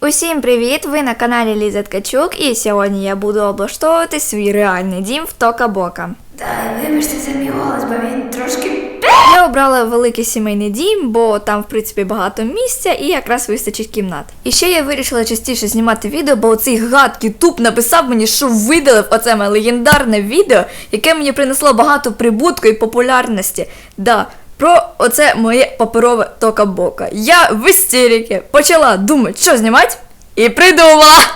Усім привіт! Ви на каналі Ліза Ткачук, і сьогодні я буду облаштовувати свій реальний дім в Тока Бока. Та вибачте за мій голос, бо він трошки. Я обрала великий сімейний дім, бо там, в принципі, багато місця і якраз вистачить кімнат. І ще я вирішила частіше знімати відео, бо цей гад Ютуб написав мені, що видалив оце моє легендарне відео, яке мені принесло багато прибутку і популярності. Да, оце моє паперове тока бока. Я в істериці почала думати, що знімати, і придумала.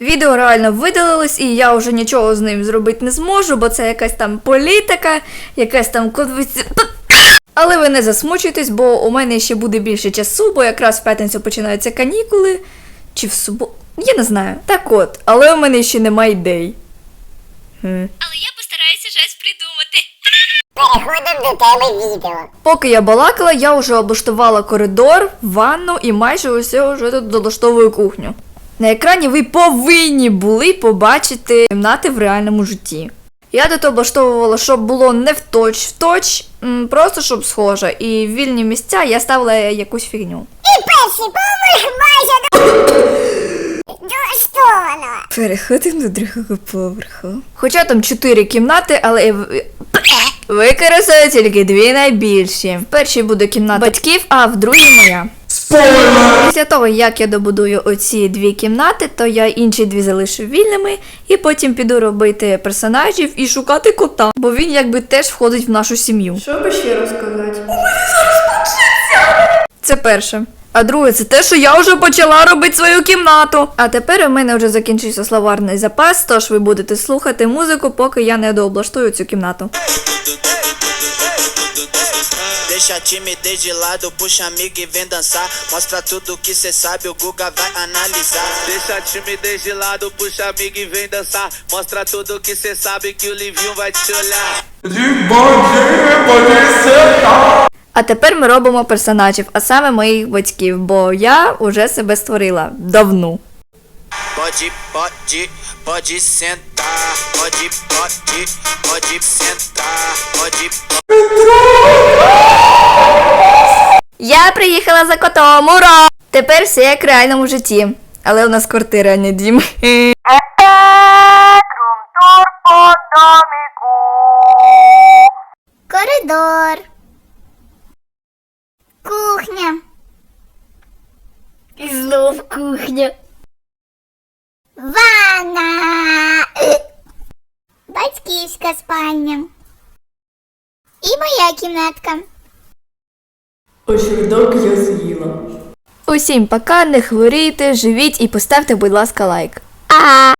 Відео реально видалилось, і я вже нічого з ним зробити не зможу, бо це якась там політика, якась там але ви не засмучуйтесь, бо у мене ще буде більше часу, бо якраз в п'ятницю починаються канікули. Чи в суботу? Я не знаю. Так от, але у мене ще немає ідей. Але я постараюся щось придумати. Переходимо до теми відео. Поки я балакала, я вже облаштувала коридор, ванну і майже усе вже тут долаштовую кухню. На екрані ви повинні були побачити кімнати в реальному житті. Я тут облаштовувала, щоб було не в точ в точ, просто щоб схоже. І в вільні місця я ставила якусь фігню. І перший поверх майже долаштовано. Переходимо до другого поверху. Хоча там чотири кімнати, але використаю тільки дві найбільші. В першій буде кімната батьків, а в другій моя. Після того, як я добудую оці дві кімнати, то я інші дві залишу вільними, і потім піду робити персонажів і шукати кота, бо він якби теж входить в нашу сім'ю. Що би ще розказати? Це перше. А друге, це те, що я вже почала робити свою кімнату. А тепер у мене вже закінчився словарний запас, тож ви будете слухати музику, поки я не дооблаштую цю кімнату. Deixa a timidez de lado, puxa amigo e vem dançar. Mostra tudo que cê sabe, o Guga vai analisar. Deixa a timidez de lado, puxa amigo e vem dançar. Mostra tudo que cê sabe que o Livinho vai te olhar. А тепер ми робимо персонажів, а саме моїх батьків, бо я уже себе створила давно. Pode, pode, pode sentar. Pode, pode, pode sentar. Pode, Я приїхала за котом, ура! Тепер все як в реальному житті. Але у нас квартира, а не дім. Коридор. І кухню. Ванна. Батьківська спальня. І моя кімнатка. Очевидок я з'їла. Усім пока, не хворійте, живіть і поставте, будь ласка, лайк. А.